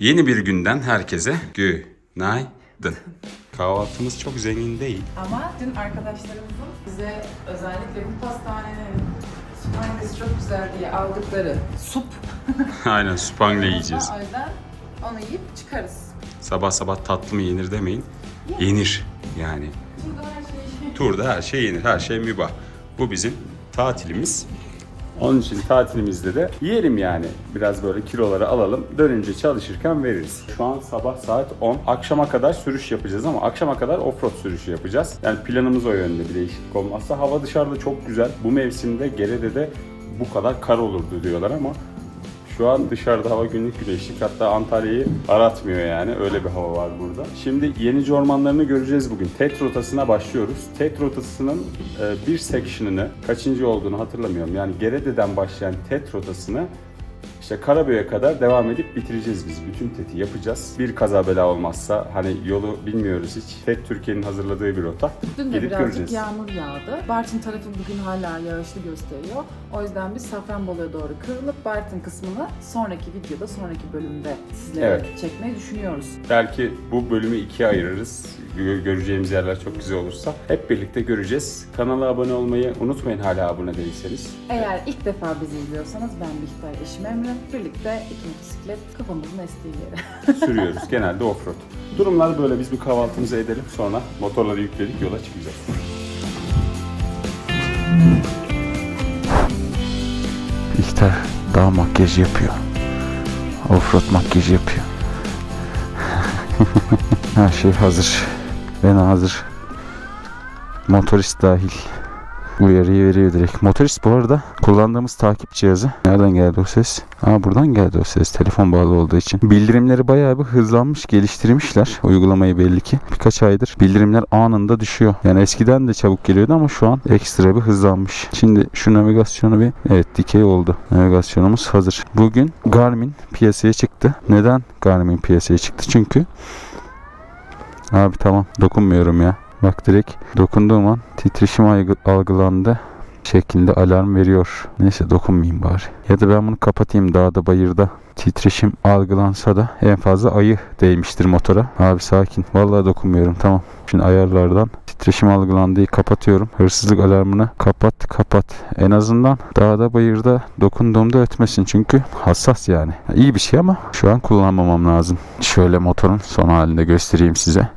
Yeni bir günden herkese günaydın. Kahvaltımız çok zengin değil. Ama dün arkadaşlarımızın bize özellikle bu pastanenin süpangesi çok güzel diye aldıkları sup. Aynen spangle yiyeceğiz. O yüzden onu yiyip çıkarız. Sabah sabah tatlı mı yenir demeyin. Yenir yani. Burada her şey Turda her şey yenir, her şey mübah. Bu bizim tatilimiz. Onun için tatilimizde de yiyelim yani. Biraz böyle kiloları alalım. Dönünce çalışırken veririz. Şu an sabah saat 10. Akşama kadar sürüş yapacağız ama akşama kadar offroad sürüşü yapacağız. Yani planımız o yönde bir değişiklik olmazsa. Hava dışarıda çok güzel. Bu mevsimde Gerede'de bu kadar kar olurdu diyorlar ama şu an dışarıda hava günlük güneşlik. Hatta Antalya'yı aratmıyor yani. Öyle bir hava var burada. Şimdi Yenice ormanlarını göreceğiz bugün. TET rotasına başlıyoruz. TET rotasının e, bir section'ını kaçıncı olduğunu hatırlamıyorum. Yani Gerede'den başlayan TET rotasını işte Karaböy'e kadar devam edip bitireceğiz biz. Bütün TET'i yapacağız. Bir kaza bela olmazsa hani yolu bilmiyoruz hiç. TET Türkiye'nin hazırladığı bir rota. Dün de Gidip birazcık göreceğiz. yağmur yağdı. Bartın tarafı bugün hala yağışlı gösteriyor. O yüzden biz Safranbolu'ya doğru kırılıp Bartın kısmını sonraki videoda, sonraki bölümde sizlere Evet. çekmeyi düşünüyoruz. Belki bu bölümü ikiye ayırırız. Gö- Göreceğimiz yerler çok güzel olursa. Hep birlikte göreceğiz. Kanala abone olmayı unutmayın hala abone değilseniz. Eğer ilk defa bizi izliyorsanız ben Bihter, eşim Emre. Birlikte iki motosiklet kafamızın estiği yere. Sürüyoruz. Genelde offroad. Durumlar böyle. Biz bir kahvaltımızı edelim. Sonra motorları yükledik yola çıkacağız. İhtar dağ makyajı yapıyor. Offroad makyajı yapıyor. Her şey hazır. Ben hazır. Motorist dahil. Uyarıyı veriyor direkt. Motorist bu arada kullandığımız takip cihazı. Nereden geldi o ses? Aa buradan geldi o ses. Telefon bağlı olduğu için. Bildirimleri bayağı bir hızlanmış, geliştirmişler uygulamayı belli ki. Birkaç aydır bildirimler anında düşüyor. Yani eskiden de çabuk geliyordu ama şu an ekstra bir hızlanmış. Şimdi şu navigasyonu bir evet dikey oldu. Navigasyonumuz hazır. Bugün Garmin piyasaya çıktı. Neden Garmin piyasaya çıktı? Çünkü Abi tamam dokunmuyorum ya. Bak direkt dokunduğum an titreşim algı- algılandı şeklinde alarm veriyor. Neyse dokunmayayım bari. Ya da ben bunu kapatayım dağda bayırda. Titreşim algılansa da en fazla ayı değmiştir motora. Abi sakin. Vallahi dokunmuyorum tamam. Şimdi ayarlardan titreşim algılandığı kapatıyorum. Hırsızlık alarmını kapat kapat. En azından dağda bayırda dokunduğumda ötmesin çünkü hassas yani. İyi bir şey ama şu an kullanmamam lazım. Şöyle motorun son halinde göstereyim size.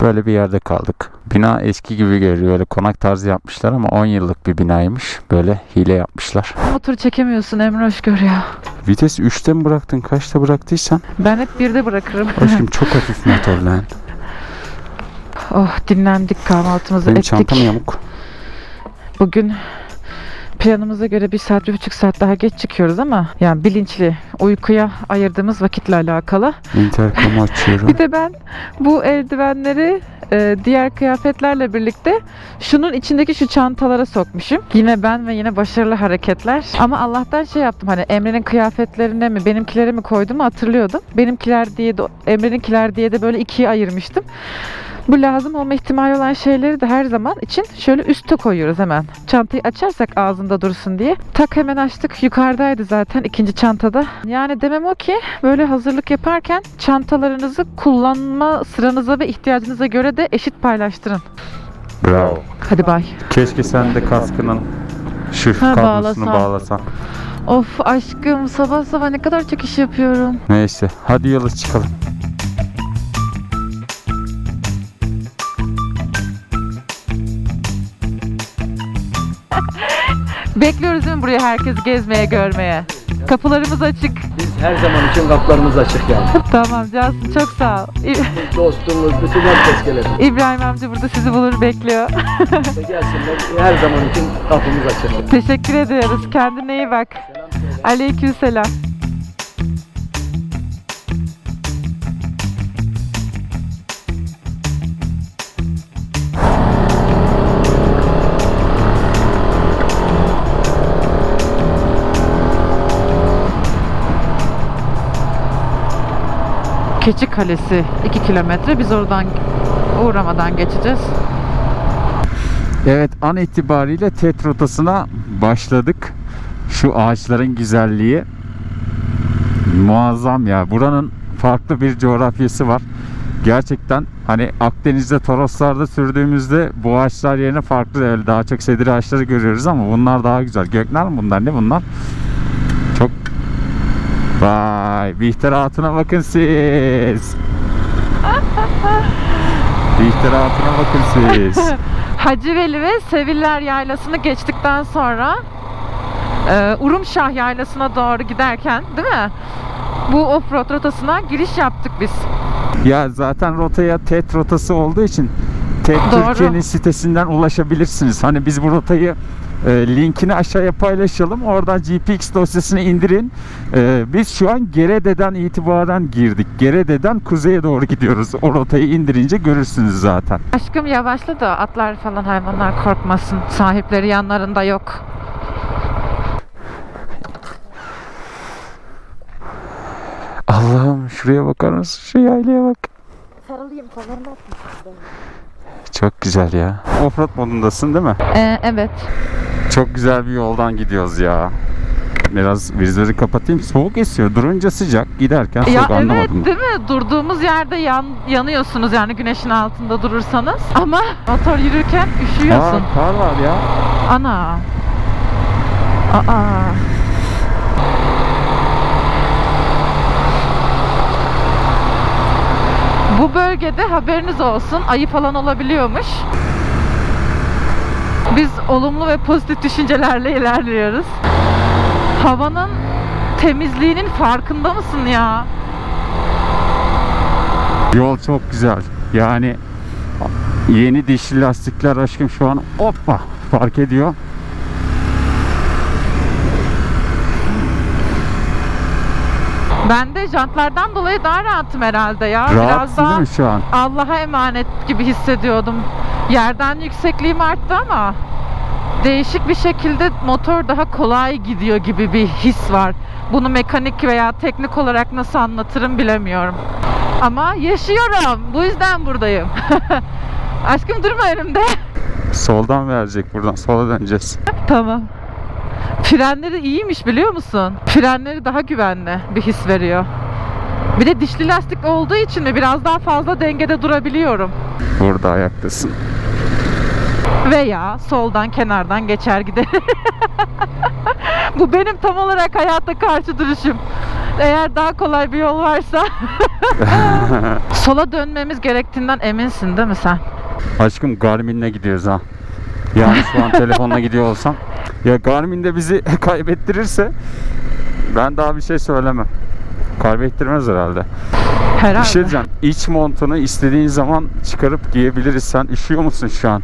Böyle bir yerde kaldık. Bina eski gibi görünüyor. Böyle konak tarzı yapmışlar ama 10 yıllık bir binaymış. Böyle hile yapmışlar. Motoru çekemiyorsun Emre Hoşgör ya. Vites 3'te mi bıraktın? Kaçta bıraktıysan? Ben hep birde bırakırım. Aşkım çok hafif motor lan. oh dinlendik kahvaltımızı Benim ettik. çantam yamuk. Bugün planımıza göre bir saat, bir buçuk saat daha geç çıkıyoruz ama yani bilinçli uykuya ayırdığımız vakitle alakalı. Intercom'u açıyorum. Bir de ben bu eldivenleri e, diğer kıyafetlerle birlikte şunun içindeki şu çantalara sokmuşum. Yine ben ve yine başarılı hareketler. Ama Allah'tan şey yaptım hani Emre'nin kıyafetlerine mi benimkileri mi koyduğumu hatırlıyordum. Benimkiler diye de Emre'ninkiler diye de böyle ikiye ayırmıştım. Bu lazım olma ihtimali olan şeyleri de her zaman için şöyle üste koyuyoruz hemen. Çantayı açarsak ağzında dursun diye. Tak hemen açtık. Yukarıdaydı zaten ikinci çantada. Yani demem o ki böyle hazırlık yaparken çantalarınızı kullanma sıranıza ve ihtiyacınıza göre de eşit paylaştırın. Bravo. Hadi bay. Keşke sen de kaskının şu Ha, kablosunu bağlasam. bağlasan. Of aşkım sabah sabah ne kadar çok iş yapıyorum. Neyse hadi yola çıkalım. Bekliyoruz değil mi buraya herkes gezmeye görmeye? Kapılarımız açık. Biz her zaman için kapılarımız açık yani. Tamam Cansın çok sağ ol. Dostumuz, bütün herkes gelir. İbrahim amca burada sizi bulur bekliyor. Gelsinler. Her zaman için kapımız açık. Teşekkür ediyoruz. Kendine iyi bak. Aleykümselam. Keçi Kalesi 2 kilometre. Biz oradan uğramadan geçeceğiz. Evet an itibariyle TET rotasına başladık. Şu ağaçların güzelliği Muazzam ya. Buranın farklı bir coğrafyası var. Gerçekten hani Akdeniz'de Toroslar'da sürdüğümüzde bu ağaçlar yerine farklı öyle daha çok sedir ağaçları görüyoruz ama bunlar daha güzel. Gökler mi bunlar? Ne bunlar? Vay Bihter Hatun'a bakın siz. Bihter Hatun'a bakın siz. Hacı Veli ve Seviller Yaylası'nı geçtikten sonra e, Urumşah Yaylası'na doğru giderken değil mi? Bu offroad rotasına giriş yaptık biz. Ya zaten rotaya TET rotası olduğu için TET Doğru. Türkiye'nin sitesinden ulaşabilirsiniz. Hani biz bu rotayı e, linkini aşağıya paylaşalım. Oradan GPX dosyasını indirin. E, biz şu an Gerede'den itibaren girdik. Gerede'den kuzeye doğru gidiyoruz. O rotayı indirince görürsünüz zaten. Aşkım yavaşla da atlar falan hayvanlar korkmasın. Sahipleri yanlarında yok. Allah'ım şuraya bakar mısın? Şu yaylaya bak. Çok güzel ya. Offroad modundasın değil mi? E, evet. Çok güzel bir yoldan gidiyoruz ya. Biraz vizörü kapatayım. Soğuk esiyor. Durunca sıcak. Giderken soğuk Ya evet anlamadım. değil mi? Durduğumuz yerde yan, yanıyorsunuz yani güneşin altında durursanız. Ama motor yürürken üşüyorsun. Aa, kar var ya. Ana. Aa. Bu bölgede haberiniz olsun ayı falan olabiliyormuş. Biz olumlu ve pozitif düşüncelerle ilerliyoruz. Havanın temizliğinin farkında mısın ya? Yol çok güzel. Yani yeni dişli lastikler aşkım şu an hoppa fark ediyor. Ben de jantlardan dolayı daha rahatım herhalde ya. Biraz Rahatsın daha değil mi şu an? Allah'a emanet gibi hissediyordum. Yerden yüksekliğim arttı ama değişik bir şekilde motor daha kolay gidiyor gibi bir his var. Bunu mekanik veya teknik olarak nasıl anlatırım bilemiyorum. Ama yaşıyorum. Bu yüzden buradayım. Aşkım durma önümde. Soldan verecek buradan. Sola döneceğiz. tamam. Frenleri iyiymiş biliyor musun? Frenleri daha güvenli bir his veriyor. Bir de dişli lastik olduğu için mi biraz daha fazla dengede durabiliyorum. Burada ayaktasın. Veya soldan kenardan geçer gider. Bu benim tam olarak hayata karşı duruşum. Eğer daha kolay bir yol varsa sola dönmemiz gerektiğinden eminsin değil mi sen? Aşkım Garmin'le gidiyoruz ha. Yani şu an telefonla gidiyor olsam. Ya Garmin de bizi kaybettirirse ben daha bir şey söylemem. Kaybettirmez herhalde. Herhalde. Bir şey diyeceğim. İç montunu istediğin zaman çıkarıp giyebiliriz. Sen üşüyor musun şu an?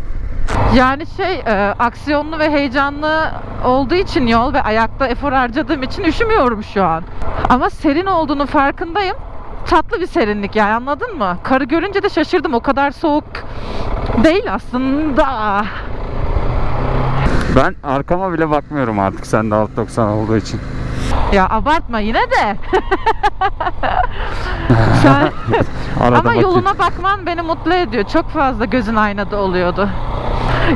Yani şey e, aksiyonlu ve heyecanlı olduğu için yol ve ayakta efor harcadığım için üşümüyorum şu an. Ama serin olduğunu farkındayım. Tatlı bir serinlik yani anladın mı? Karı görünce de şaşırdım. O kadar soğuk değil aslında. Ben arkama bile bakmıyorum artık sen de alt 90 olduğu için. Ya abartma yine de. Arada ama bakayım. yoluna bakman beni mutlu ediyor. Çok fazla gözün aynada oluyordu.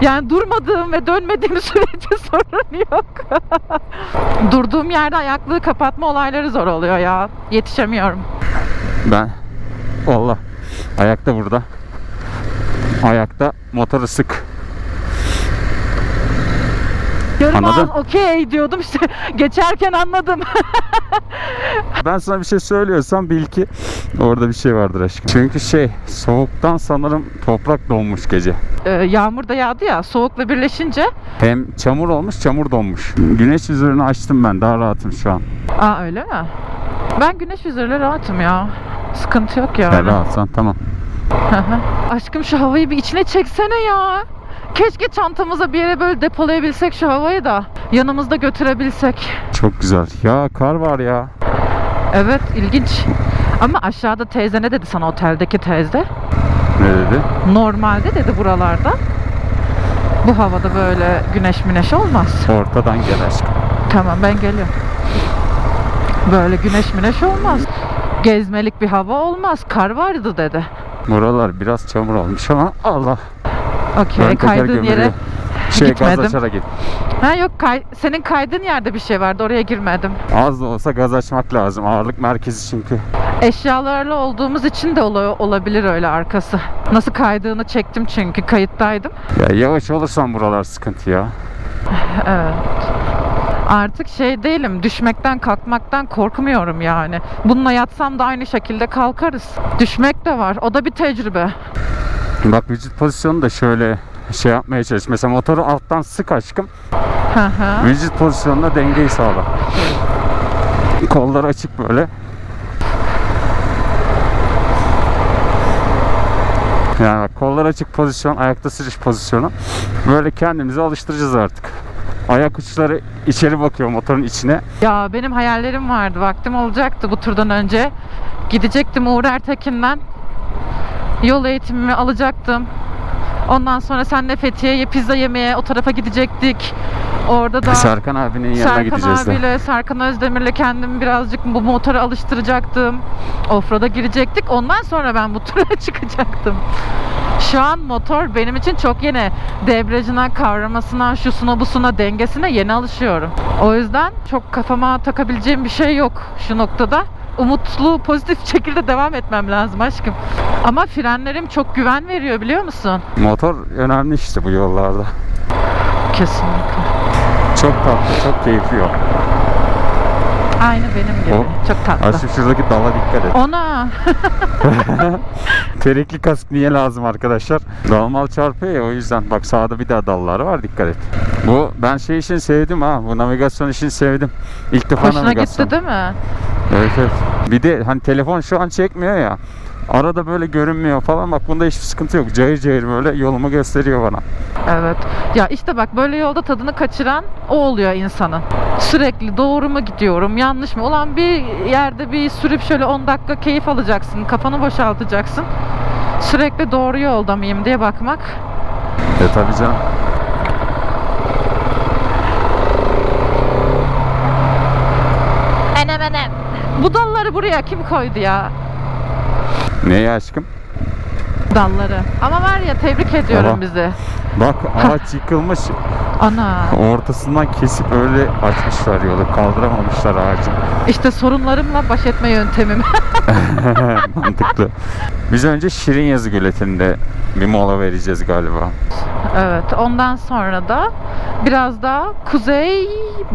Yani durmadığım ve dönmediğim sürece sorun yok. Durduğum yerde ayaklığı kapatma olayları zor oluyor ya. Yetişemiyorum. Ben Valla ayakta burada. Ayakta motoru sık. Yarım Anladın? an okey diyordum işte geçerken anladım. Ben sana bir şey söylüyorsam bil ki orada bir şey vardır aşkım. Çünkü şey soğuktan sanırım toprak donmuş gece. Ee, yağmur da yağdı ya soğukla birleşince. Hem çamur olmuş çamur donmuş. Güneş yüzlerini açtım ben daha rahatım şu an. Aa öyle mi? Ben güneş yüzüyle rahatım ya. Sıkıntı yok yani. Ben rahatsan tamam. Aşkım şu havayı bir içine çeksene ya. Keşke çantamıza bir yere böyle depolayabilsek şu havayı da yanımızda götürebilsek. Çok güzel. Ya kar var ya. Evet ilginç. Ama aşağıda teyze ne dedi sana oteldeki teyze? Ne dedi? Normalde dedi buralarda. Bu havada böyle güneş müneş olmaz. Ortadan gel aşkım. Tamam ben geliyorum. Böyle güneş müneş olmaz. Gezmelik bir hava olmaz. Kar vardı dedi. Buralar biraz çamur olmuş ama Allah. Okey teker kaydığın yere. Şey gaz Gitmedim. açarak git. Ha yok kay- senin kaydığın yerde bir şey vardı oraya girmedim. Az da olsa gaz açmak lazım. Ağırlık merkezi çünkü. Eşyalarla olduğumuz için de ola- olabilir öyle arkası. Nasıl kaydığını çektim çünkü kayıttaydım. Ya yavaş olursan buralar sıkıntı ya. Evet. Artık şey değilim, düşmekten kalkmaktan korkmuyorum yani. Bununla yatsam da aynı şekilde kalkarız. Düşmek de var, o da bir tecrübe. Bak vücut pozisyonu da şöyle şey yapmaya çalış. Mesela motoru alttan sık aşkım. Hı hı. Vücut pozisyonunda dengeyi sağla. Kollar açık böyle. Yani bak, kollar açık pozisyon, ayakta sürüş pozisyonu. Böyle kendimizi alıştıracağız artık. Ayak uçları içeri bakıyor motorun içine. Ya benim hayallerim vardı, vaktim olacaktı bu turdan önce. Gidecektim Uğur Ertekin'den. Yol eğitimimi alacaktım. Ondan sonra senle Fethiye'ye pizza yemeye o tarafa gidecektik. Orada da... Serkan abinin yanına Serkan gideceğiz de. abiyle, Serkan Özdemir'le kendimi birazcık bu motora alıştıracaktım. Offroad'a girecektik. Ondan sonra ben bu tura çıkacaktım. Şu an motor benim için çok yeni. Debriyajına, kavramasına, şusuna, busuna, dengesine yeni alışıyorum. O yüzden çok kafama takabileceğim bir şey yok şu noktada. Umutlu, pozitif şekilde devam etmem lazım aşkım. Ama frenlerim çok güven veriyor biliyor musun? Motor önemli işte bu yollarda. Kesinlikle. Çok tatlı, çok keyifli yol. Aynı benim gibi. O- Çok tatlı. Aşkım şuradaki dala dikkat et. Ona Terekli kask niye lazım arkadaşlar? Dalmal çarpıyor ya o yüzden. Bak sağda bir daha dalları var dikkat et. Bu ben şey işini sevdim ha. Bu navigasyon işini sevdim. İlk defa hoşuna navigasyon. gitti değil mi? Evet evet. Bir de hani telefon şu an çekmiyor ya. Arada böyle görünmüyor falan. Bak bunda hiçbir sıkıntı yok. Cayır cayır böyle yolumu gösteriyor bana. Evet. Ya işte bak böyle yolda tadını kaçıran o oluyor insanın. Sürekli doğru mu gidiyorum, yanlış mı? Ulan bir yerde bir sürüp şöyle 10 dakika keyif alacaksın, kafanı boşaltacaksın. Sürekli doğru yolda mıyım diye bakmak. E tabii canım. Bu dalları buraya kim koydu ya? Neye aşkım? Dalları. Ama var ya tebrik ediyorum Ama- bizi. Bak ağaç yıkılmış. Ana. Ortasından kesip öyle açmışlar yolu. Kaldıramamışlar ağacı. İşte sorunlarımla baş etme yöntemim. Mantıklı. Biz önce Şirin Yazı Göleti'nde bir mola vereceğiz galiba. Evet, ondan sonra da biraz daha kuzey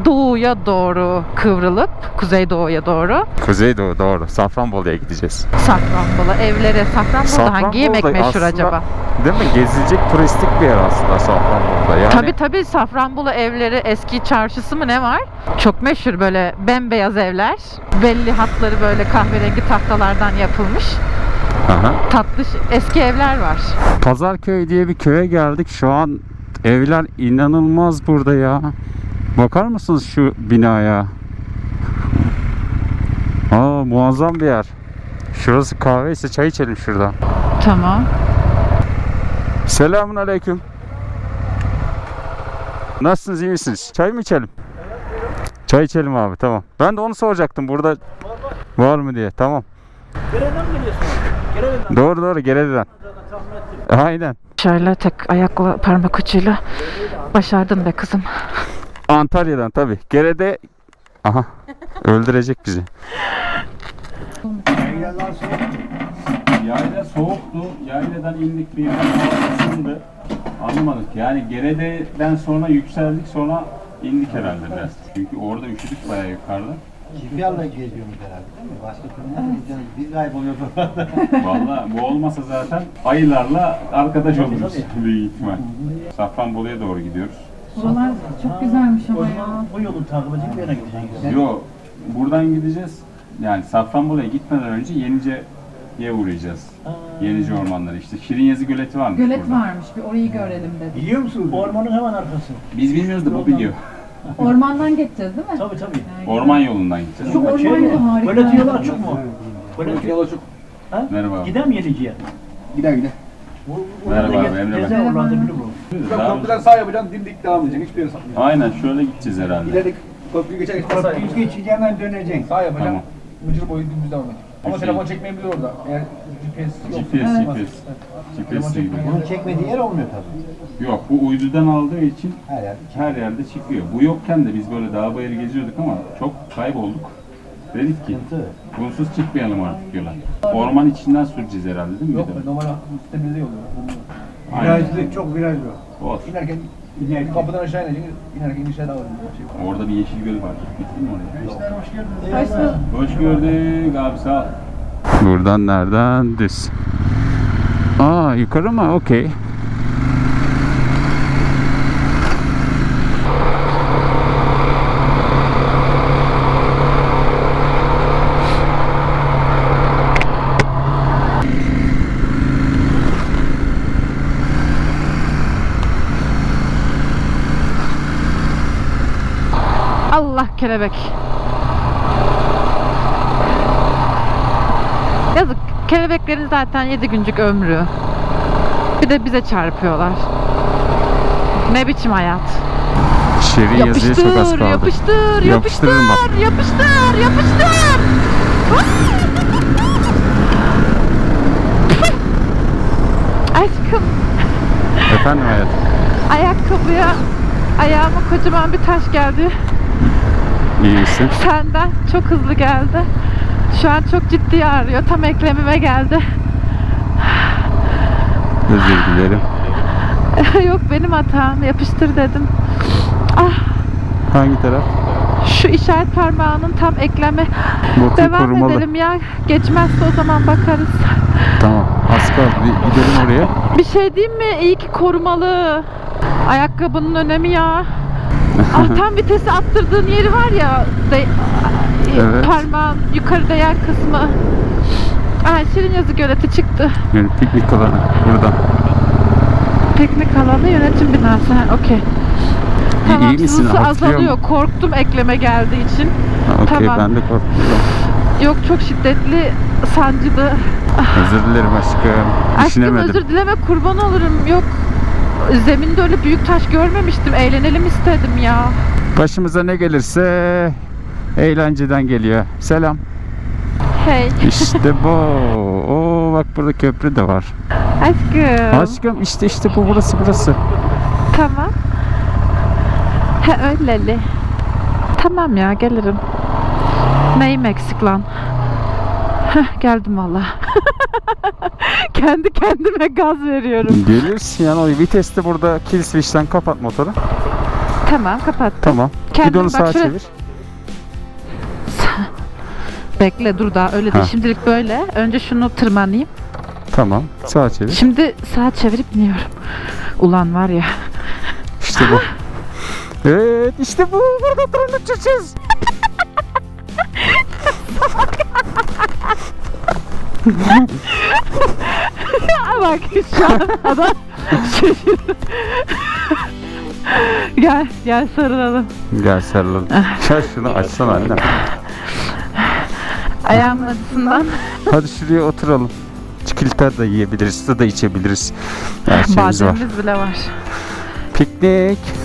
doğuya doğru kıvrılıp kuzey doğuya doğru Kuzeydoğu doğru. Safranbolu'ya gideceğiz. Safranbolu evlere. Safranbolu'da hangi yemek meşhur aslında- acaba? Değil mi? Gezilecek turistik bir yer aslında Safranbolu'da. Yani Tabii tabii Safranbolu evleri eski çarşısı mı ne var? Çok meşhur böyle bembeyaz evler. Belli hatları böyle kahverengi tahtalardan yapılmış. Aha. Tatlı ş- eski evler var. Pazarköy diye bir köye geldik. Şu an evler inanılmaz burada ya. Bakar mısınız şu binaya? Aa muazzam bir yer. Şurası kahve ise çay içelim şurada. Tamam. Selamun aleyküm. Nasılsınız iyi misiniz? Çay mı içelim? Çay içelim abi tamam. Ben de onu soracaktım burada var mı diye. Tamam. Gere'den mi geliyorsun? Gere'den Doğru doğru Gerede'den. Aynen. Şöyle tek ayakla parmak ucuyla başardın be kızım. Antalya'dan tabii. Gerede aha öldürecek bizi. Yayla soğuktu. Yayladan indik bir ısındı. Anlamadık. Yani Gerede'den sonra yükseldik sonra indik herhalde biraz. Çünkü orada üşüdük bayağı yukarıda. Çiftlerle geziyoruz herhalde değil mi? Başka türlü nasıl gideceğiz? Biz kayboluyorduk orada. Valla bu olmasa zaten ayılarla arkadaş oluruz büyük ihtimal. Safranbolu'ya doğru gidiyoruz. Buralar çok güzelmiş ama ya. bu yolu takip edecek bir yere gideceğiz. Yo buradan gideceğiz. Yani Safranbolu'ya gitmeden önce Yenice'ye uğrayacağız. Yenice ormanları işte. Şirinyazı Göleti varmış Gölet burada. varmış bir orayı görelim dedik. Biliyor musunuz? Ormanın hemen arkası. Biz bilmiyoruz da bu biliyor. Ormandan geçeceğiz değil mi? Tabii tabii. Orman yolundan gideceğiz. Şu orman Şey yolu harika. Böyle yolu açık mı? Böyle Yol açık. Ha? Merhaba abi. Gider mi Yenici'ye? Gider gider. Merhaba abi, Emre ben. Gezer oralarda bilir bu. Köprüden sağ yapacaksın, dimdik devam edeceksin. Hiçbir yere sapmayacaksın. Aynen şöyle gideceğiz herhalde. İleri köprüyü geçerek köprüyü geçeceğinden döneceksin. Sağ yapacaksın. Tamam. Mıcır boyu dümdüz devam et. Ama Hüseyin. telefon çekmeyebilir orada. Eğer GPS yok. GPS, Evet. GPS. GPS değil. Bunun çekmediği yer olmuyor tabii. Yok bu uydudan aldığı için Her yer. her yerde çıkıyor. Bu yokken de biz böyle dağ bayır geziyorduk ama çok kaybolduk. Dedik ki bunsuz çıkmayalım artık yola. Orman içinden süreceğiz herhalde değil mi? Yok normal üstte yol. Aynen. Virajlı, çok viraj bu. Olsun. İnerken İnerken. kapıdan aşağı ineceksin. İnerken bir şey daha var. Şey var. Orada bir yeşil göl var. Gittin mi oraya? Hoş geldiniz. Hoş gördük abi sağ ol. Buradan nereden? Düz. Aa yukarı mı? Okey. Allah kelebek. Yazık. Kelebeklerin zaten 7 güncük ömrü. Bir de bize çarpıyorlar. Ne biçim hayat? Şirin yazıya çok az Yapıştır, kaldı. yapıştır, yapıştır, Yapıştırırım bak. yapıştır, yapıştır. Aşkım, Efendim hayatım. ayakkabıya ayağıma kocaman bir taş geldi. İyi misin? Senden çok hızlı geldi. Şu an çok ciddi ağrıyor. Tam eklemime geldi. Özür dilerim. Yok benim hatam. Yapıştır dedim. Ah, Hangi taraf? şu işaret parmağının tam ekleme. Botu Devam korumalı. edelim ya. Geçmezse o zaman bakarız. Tamam. Az kaldı. Bir gidelim oraya. Bir şey diyeyim mi? İyi ki korumalı. Ayakkabının önemi ya. Ah tam vitesi attırdığın yeri var ya. De, Evet. Parmağın yukarı değen kısmı. Ay Şirin Yazı Göleti çıktı. Yani piknik alanı buradan. Piknik alanı yönetim binası. Ha, Okey. Tamam, iyi misin? sızısı Hatırlıyor azalıyor. musun? Korktum ekleme geldiği için. Ha, Okey Tamam. ben de korktum. Yok çok şiddetli sancılı. Özür dilerim aşkım. Aşkım Düşünemedim. özür dileme kurban olurum. Yok zeminde öyle büyük taş görmemiştim. Eğlenelim istedim ya. Başımıza ne gelirse eğlenceden geliyor. Selam. Hey İşte bu. Oo bak burada köprü de var. aşkım. Aşkım işte işte bu burası burası. Tamam. He öyleli. Tamam ya gelirim. Neyim eksik lan? Heh, geldim valla. Kendi kendime gaz veriyorum. Gelirsin yani o viteste burada kill switch'ten kapat motoru. Tamam kapat. Tamam. Kendim Gidonu sağa şöyle- çevir. Bekle dur daha öyle değil. Ha. Şimdilik böyle. Önce şunu tırmanayım. Tamam. Sağa çevir. Şimdi sağa çevirip iniyorum. Ulan var ya. İşte bu. Evet işte bu. Burada drone uçacağız. Bak şu an adam şaşırdı. gel gel sarılalım. Gel sarılalım. Gel şunu açsana anne. Ayağımın acısından Hadi şuraya oturalım. Çikolata da yiyebiliriz, su da içebiliriz. Her şeyimiz var. bademimiz bile var. Piknik.